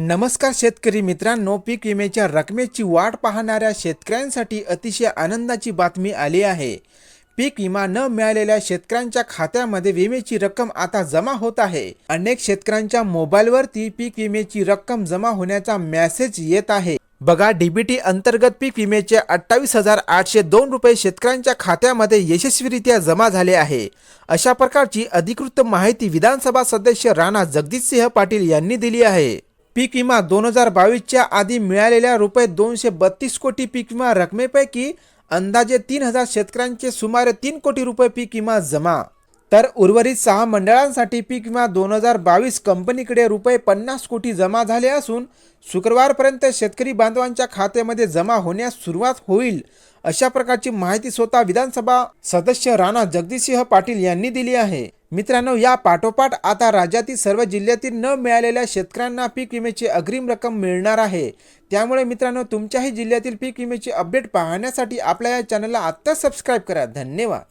नमस्कार शेतकरी मित्रांनो पीक विम्याच्या रकमेची वाट पाहणाऱ्या शेतकऱ्यांसाठी अतिशय आनंदाची बातमी आली आहे. पीक विमा न मिळालेल्या शेतकऱ्यांच्या खात्यामध्ये विम्याची रक्कम आता जमा होत आहे. अनेक शेतकऱ्यांच्या मोबाईलवरती पीक विम्याची रक्कम जमा होण्याचा मेसेज येत आहे. बघा डीबीटी अंतर्गत पीक विम्याचे अठ्ठावीस हजार आठशे दोन रुपये शेतकऱ्यांच्या खात्यामध्ये यशस्वीरित्या जमा झाले आहे. अशा प्रकारची अधिकृत माहिती विधानसभा सदस्य राणा जगदीशसिंह पाटील यांनी दिली आहे. पीक विमा दोन हजार बावीसच्या आधी मिळालेल्या रुपये दोनशे बत्तीस कोटी पीक विमा रकमेपैकी अंदाजे तीन हजार शेतकऱ्यांचे सुमारे तीन कोटी रुपये पीक विमा जमा. तर उर्वरित सहा मंडळांसाठी पीक विमा दोन हजार बावीस कंपनीकडे रुपये पन्नास कोटी जमा झाले असून शुक्रवारपर्यंत शेतकरी बांधवांच्या खात्यामध्ये जमा होण्यास सुरुवात होईल अशा प्रकारची माहिती स्वतः विधानसभा सदस्य राणा जगदीशसिंह पाटील यांनी दिली आहे. मित्रांनो या पाठोपाठ आता राज्यातील सर्व जिल्ह्यातील न मिळालेल्या शेतकऱ्यांना पीक विम्याची अग्रिम रक्कम मिळणार आहे. त्यामुळे मित्रांनो तुमच्याही जिल्ह्यातील पीक विम्याची अपडेट पाहण्यासाठी आपल्या या चॅनलला आत्ताच सबस्क्राईब करा. धन्यवाद.